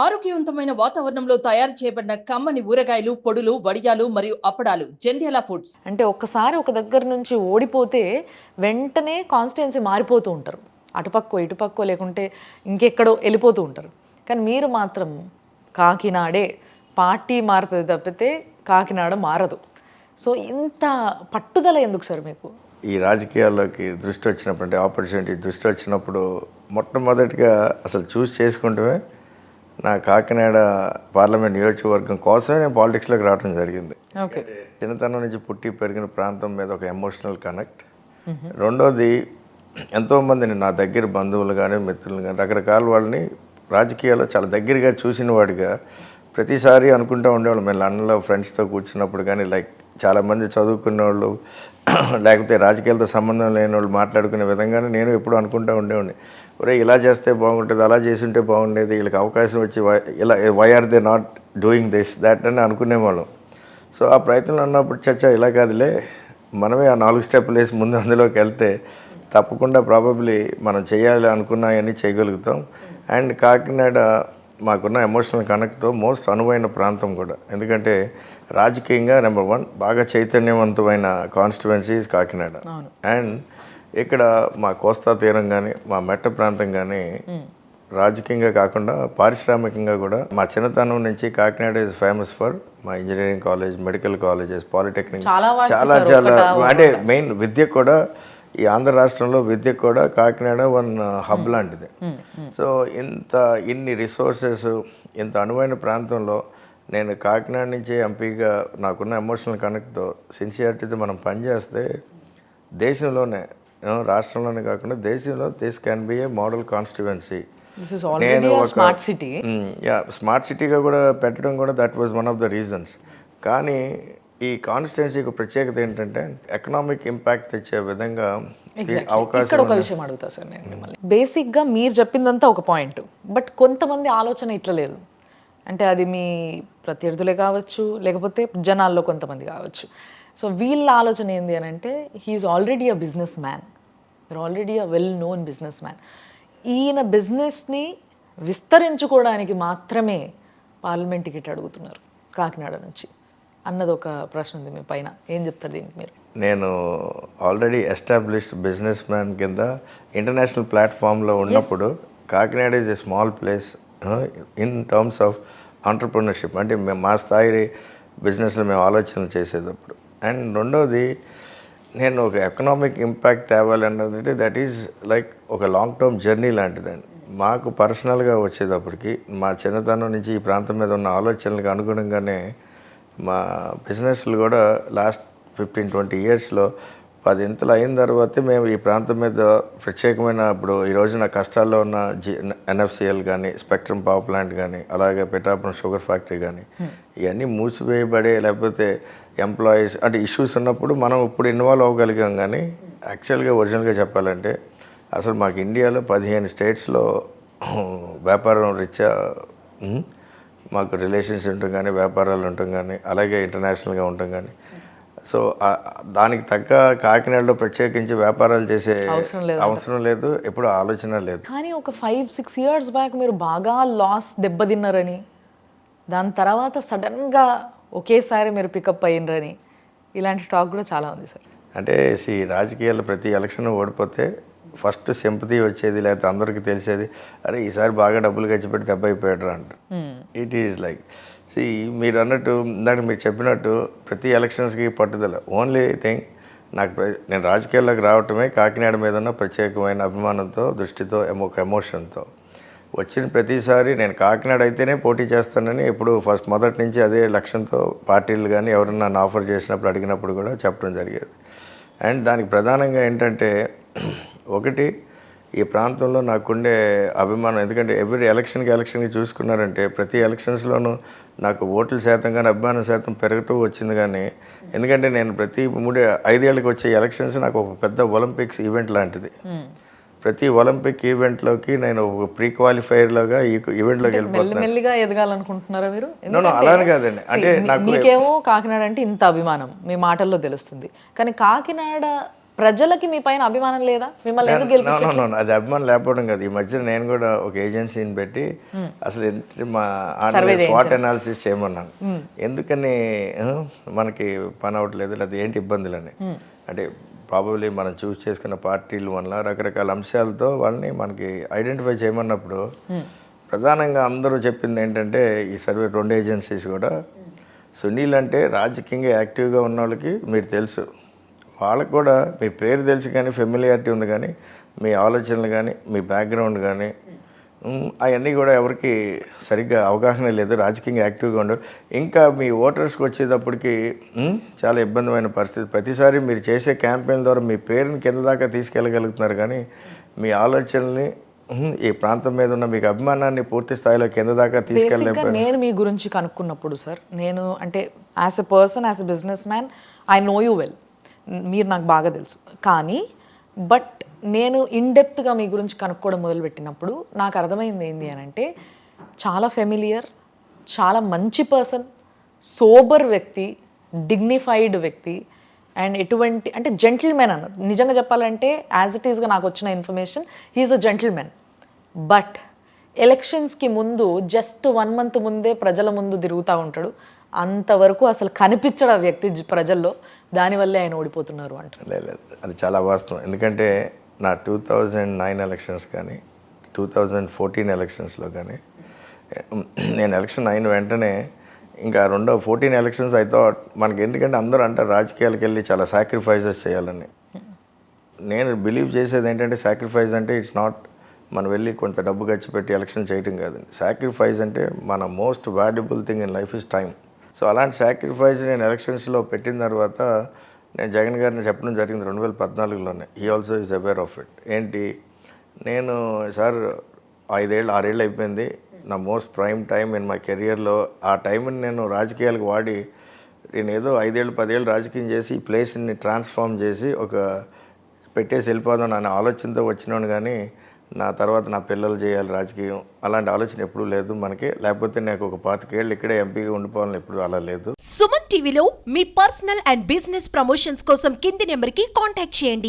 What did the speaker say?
ఆరోగ్యవంతమైన వాతావరణంలో తయారు చేయబడిన కమ్మని ఊరగాయలు పొడులు వడియాలు మరియు అప్పడాలు జంధ్యాల ఫుడ్స్. అంటే ఒక్కసారి ఒక దగ్గర నుంచి ఓడిపోతే వెంటనే కాన్స్టిట్యున్సీ మారిపోతూ ఉంటారు. అటుపక్కో ఇటుపక్కో లేకుంటే ఇంకెక్కడో వెళ్ళిపోతూ ఉంటారు. కానీ మీరు మాత్రం కాకినాడే పార్టీ మారుతుంది తప్పితే కాకినాడ మారదు. సో ఇంత పట్టుదల ఎందుకు సార్ మీకు? ఈ రాజకీయాల్లోకి దృష్టి వచ్చినప్పుడు అంటే ఆపర్చునిటీ దృష్టి వచ్చినప్పుడు మొట్టమొదటిగా అసలు చూస్ చేసుకుంటమే నా కాకినాడ పార్లమెంట్ నియోజకవర్గం కోసమే నేను పాలిటిక్స్లోకి రావడం జరిగింది. ఓకే. చిన్నతనం నుంచి పుట్టి పెరిగిన ప్రాంతం మీద ఒక ఎమోషనల్ కనెక్ట్. రెండోది ఎంతోమందిని నా దగ్గర బంధువులు కానీ మిత్రులు కానీ రకరకాల వాళ్ళని రాజకీయాల్లో చాలా దగ్గరగా చూసిన వాడిగా ప్రతిసారి అనుకుంటూ ఉండేవాళ్ళు. మేము లండన్లో ఫ్రెండ్స్తో కూర్చున్నప్పుడు కానీ లైక్ చాలామంది చదువుకున్న వాళ్ళు లేకపోతే రాజకీయాలతో సంబంధం లేని వాళ్ళు మాట్లాడుకునే విధంగానే నేను ఎప్పుడు అనుకుంటూ ఉండేవాడిని. ఒరే ఇలా చేస్తే బాగుంటుంది అలా చేస్తుంటే బాగుండేది వీళ్ళకి అవకాశం వచ్చి వై- ఇలా why are they not doing this that అని అనుకునేవాళ్ళం. సో ఆ ప్రయత్నం అన్నప్పుడు చచ్చా ఇలా కాదులే మనమే ఆ నాలుగు స్టెప్పులు వేసి ముందు అందులోకి వెళ్తే తప్పకుండా ప్రాబబ్లీ మనం చేయాలి అనుకున్నాయని చేయగలుగుతాం. అండ్ కాకినాడ మాకున్న ఎమోషనల్ కనెక్ట్తో మోస్ట్ అనువైన ప్రాంతం కూడా. ఎందుకంటే రాజకీయంగా నెంబర్ వన్ బాగా చైతన్యవంతమైన కాన్స్టిట్యువెన్సీస్ కాకినాడ. అండ్ ఇక్కడ మా కోస్తా తీరం కానీ మా మెట్ట ప్రాంతం కానీ రాజకీయంగా కాకుండా పారిశ్రామికంగా కూడా మా చిన్నతనం నుంచి కాకినాడ ఇస్ ఫేమస్ ఫర్ మా engineering college medical colleges polytechnic చాలా చాలా అంటే మెయిన్ విద్య కూడా ఈ ఆంధ్ర రాష్ట్రంలో విద్య కూడా కాకినాడ వన్ హబ్ లాంటిది. సో ఇంత ఇన్ని రిసోర్సెస్ ఇంత అనువైన ప్రాంతంలో నేను కాకినాడ నుంచి ఎంపీగా నాకున్న ఎమోషనల్ కనెక్ట్తో సిన్సియారిటీతో మనం పనిచేస్తే దేశంలోనే రాష్ట్రంలోనే కాకుండా దేశంలో this can be a model constituency already smart city yeah smart సిటీగా కూడా పెట్టడం కూడా that was one of the reasons కానీ ఈ కాన్స్టిట్యున్సీకి ప్రత్యేకత ఏంటంటే ఎకనామిక్ ఇంపాక్ట్ తెచ్చే విధంగా ఇక్కడ ఒక విషయం అడుగుతా సార్ నేను మిమ్మల్ని. బేసిక్గా మీరు చెప్పిందంతా ఒక పాయింట్ బట్ కొంతమంది ఆలోచన ఇట్లా లేదు. అంటే అది మీ ప్రత్యర్థులే కావచ్చు లేకపోతే జనాల్లో కొంతమంది కావచ్చు. సో వీళ్ళ ఆలోచన ఏంది అని అంటే he is already a businessman already a well known businessman ఈయన బిజినెస్ని విస్తరించుకోవడానికి మాత్రమే పార్లమెంట్ టికెట్ అడుగుతున్నారు కాకినాడ నుంచి. అన్నది ఒక ప్రశ్న ఉంది మీ పైన. ఏం చెప్తారు దీనికి మీరు? నేను ఆల్రెడీ ఎస్టాబ్లిష్డ్ బిజినెస్ మ్యాన్ కింద ఇంటర్నేషనల్ ప్లాట్ఫామ్లో ఉన్నప్పుడు Kakinada is a small place in terms of entrepreneurship అంటే మేము మా స్థాయి బిజినెస్లో మేము ఆలోచనలు చేసేటప్పుడు. అండ్ రెండోది నేను ఒక ఎకనామిక్ ఇంపాక్ట్ తేవాలన్నదంటే దట్ ఈజ్ లైక్ ఒక లాంగ్ టర్మ్ జర్నీ లాంటిదండి. మాకు పర్సనల్గా వచ్చేటప్పటికి మా చిన్నతనం నుంచి ఈ ప్రాంతం మీద ఉన్న ఆలోచనలకు అనుగుణంగానే మా బిజినెస్లు కూడా లాస్ట్ ఫిఫ్టీన్ ట్వంటీ ఇయర్స్లో పదింతలు అయిన తర్వాతే మేము ఈ ప్రాంతం మీద ప్రత్యేకమైన ఇప్పుడు ఈ రోజున కష్టాల్లో ఉన్న జి ఎన్ఎఫ్సిఎల్ కానీ స్పెక్ట్రమ్ పవర్ ప్లాంట్ కానీ అలాగే పిఠాపురం షుగర్ ఫ్యాక్టరీ కానీ ఇవన్నీ మూసివేయబడే లేకపోతే ఎంప్లాయీస్ అంటే ఇష్యూస్ ఉన్నప్పుడు మనం ఇప్పుడు ఇన్వాల్వ్ అవ్వగలిగాం కానీ యాక్చువల్గా ఒరిజినల్గా చెప్పాలంటే అసలు మాకు ఇండియాలో పదిహేను స్టేట్స్లో వ్యాపారం రీత్యా మాకు రిలేషన్స్ ఉంటాం కానీ వ్యాపారాలు ఉంటాం కానీ అలాగే ఇంటర్నేషనల్గా ఉంటాం కానీ సో దానికి తగ్గ కాకినాడలో ప్రత్యేకించి వ్యాపారాలు చేసే అవసరం లేదు అవసరం లేదు ఎప్పుడు ఆలోచన లేదు. కానీ ఒక ఫైవ్ సిక్స్ ఇయర్స్ బ్యాక్ మీరు బాగా లాస్ దెబ్బతిన్నారని దాని తర్వాత సడన్గా ఒకేసారి మీరు పికప్ అయ్యిండ్రని ఇలాంటి టాక్ కూడా చాలా ఉంది సార్ అంటే సి రాజకీయాల్లో ప్రతి ఎలక్షన్ ఓడిపోతే ఫస్ట్ సింపతి వచ్చేది లేకపోతే అందరికీ తెలిసేది అరే ఈసారి బాగా డబ్బులు ఖర్చు పెట్టి దెబ్బ అయిపోయాడు అంట ఇట్ ఈజ్ లైక్ సి మీరు అన్నట్టు ఇందాక మీరు చెప్పినట్టు ప్రతి ఎలక్షన్స్కి పట్టుదల. ఓన్లీ థింగ్ నాకు నేను రాజకీయాల్లోకి రావటమే కాకినాడ మీద ఉన్న ప్రత్యేకమైన అభిమానంతో దృష్టితో ఎమో- ఒక ఎమోషన్తో. వచ్చిన ప్రతిసారి నేను కాకినాడ అయితేనే పోటీ చేస్తానని ఎప్పుడు ఫస్ట్ మొదటి నుంచి అదే లక్ష్యంతో పార్టీలు కానీ ఎవరన్నా నన్ను ఆఫర్ చేసినప్పుడు అడిగినప్పుడు కూడా చెప్పడం జరిగేది. అండ్ దానికి ప్రధానంగా ఏంటంటే ఒకటి ఈ ప్రాంతంలో నాకుండే అభిమానం ఎందుకంటే ఎవ్రీ ఎలక్షన్కి ఎలక్షన్కి చూసుకున్నారంటే ప్రతి ఎలక్షన్స్లోనూ నాకు ఓట్ల శాతం కానీ అభిమానం శాతం పెరుగుతూ వచ్చింది కానీ ఎందుకంటే నేను ప్రతి మూడు ఐదేళ్ళకి వచ్చే ఎలక్షన్స్ నాకు ఒక పెద్ద ఒలింపిక్స్ ఈవెంట్ లాంటిది. ప్రతి ఒలింపిక్ ఈవెంట్లోకి నేను ఒక ప్రీ క్వాలిఫైయర్లోగా ఈ ఈవెంట్లోకి వెళ్ళిపోతున్నాను. ఎదగాలనుకుంటున్నారా మీరు? అలానే కాదండి. అంటే నాకు మీకేమో కాకినాడ అంటే ఇంత అభిమానం మీ మాటల్లో తెలుస్తుంది. కానీ కాకినాడ ప్రజలకి మీ పైన అభిమానం లేదా? మిమ్మల్ని ఎందుకు గెలిపించారు? అది అభిమానం లేకపోవడం కాదు. ఈ మధ్య నేను కూడా ఒక ఏజెన్సీని పెట్టి అసలు ఎంత మా స్వాట్ అనాలిసిస్ చేయమన్నాను. ఎందుకని మనకి పని అవ్వట్లేదు లేదా ఏంటి ఇబ్బందులని? అంటే ప్రాబబ్లీ మనం చూస్ చేసుకున్న పార్టీల వల్ల రకరకాల అంశాలతో వాళ్ళని మనకి ఐడెంటిఫై చేయమన్నప్పుడు ప్రధానంగా అందరూ చెప్పింది ఏంటంటే ఈ సర్వే రెండు ఏజెన్సీస్ కూడా. సునీల్ అంటే రాజకీయంగా యాక్టివ్గా ఉన్న వాళ్ళకి మీరు తెలుసు. వాళ్ళకు కూడా మీ పేరు తెలుసు కానీ ఫెమిలియారిటీ ఉంది కానీ మీ ఆలోచనలు కానీ మీ బ్యాక్గ్రౌండ్ కానీ అవన్నీ కూడా ఎవరికి సరిగ్గా అవగాహన లేదు. రాజకీయంగా యాక్టివ్గా ఉండరు. ఇంకా మీ ఓటర్స్కి వచ్చేటప్పటికి చాలా ఇబ్బందిమైన పరిస్థితి. ప్రతిసారి మీరు చేసే క్యాంపెయిన్ ద్వారా మీ పేరుని కింద దాకా తీసుకెళ్ళగలుగుతున్నారు కానీ మీ ఆలోచనల్ని ఈ ప్రాంతం మీద ఉన్న మీకు అభిమానాన్ని పూర్తి స్థాయిలో కింద దాకా తీసుకెళ్ళలేదు నేను మీ గురించి కనుక్కున్నప్పుడు సార్ నేను అంటే as a person as a businessman I know you well మీరు నాకు బాగా తెలుసు. కానీ బట్ నేను ఇన్డెప్త్గా మీ గురించి కనుక్కోవడం మొదలుపెట్టినప్పుడు నాకు అర్థమైంది ఏంటి అని అంటే చాలా ఫెమిలియర్ చాలా మంచి పర్సన్ సోబర్ వ్యక్తి డిగ్నిఫైడ్ వ్యక్తి అండ్ ఎటువంటి అంటే జెంటిల్మెన్ అన్నారు. నిజంగా చెప్పాలంటే యాజ్ ఇట్ ఈస్గా నాకు వచ్చిన information he is a gentleman but ఎలక్షన్స్కి ముందు జస్ట్ వన్ మంత్ ముందే ప్రజల ముందు తిరుగుతూ ఉంటాడు. అంతవరకు అసలు కనిపించడం వ్యక్తి ప్రజల్లో. దానివల్లే ఆయన ఓడిపోతున్నారు అంటారు లేదు లేదు. అది చాలా వాస్తవం. ఎందుకంటే నా టూ థౌజండ్ నైన్ ఎలక్షన్స్ కానీ టూ థౌజండ్ ఫోర్టీన్ ఎలక్షన్స్లో కానీ నేను ఎలక్షన్ అయిన వెంటనే ఇంకా రెండో ఫోర్టీన్ ఎలక్షన్స్ అయితే మనకి ఎందుకంటే అందరూ అంటారు రాజకీయాలకు వెళ్ళి చాలా సాక్రిఫైజెస్ చేయాలని. నేను బిలీవ్ చేసేది ఏంటంటే సాక్రిఫైస్ అంటే ఇట్స్ నాట్ మనం వెళ్ళి కొంత డబ్బు ఖర్చు పెట్టి ఎలక్షన్ చేయటం కాదండి. సాక్రిఫైస్ అంటే మన most valuable thing in life is time. So అలాంటి సాక్రిఫైస్ నేను ఎలక్షన్స్లో పెట్టిన తర్వాత నేను జగన్ గారిని చెప్పడం జరిగింది రెండు వేల పద్నాలుగులోనే. ఈ also is aware of it ఏంటి? నేను సార్ ఐదేళ్ళు ఆరేళ్ళు అయిపోయింది. నా most prime time in my కెరియర్లో ఆ టైంని నేను రాజకీయాలకు వాడి నేను ఏదో ఐదేళ్ళు పదేళ్ళు రాజకీయం చేసి ఈ ప్లేస్ని ట్రాన్స్ఫార్మ్ చేసి ఒక పెట్టేసి వెళ్ళిపోదాం అనే ఆలోచనతో వచ్చినాను కానీ నా తర్వాత నా పిల్లలు చేయాలి రాజకీయం. అలాంటి ఆలోచన ఎప్పుడూ లేదు మనకి. లేకపోతే నాకు ఒక పాతికేళ్ళు ఇక్కడే ఎంపీగా ఉండిపోవాలని ఎప్పుడు అలా లేదు. సుమన్ టీవీలో మీ పర్సనల్ అండ్ బిజినెస్ ప్రమోషన్స్ కోసం కింది నెంబర్కి కాంటాక్ట్ చేయండి.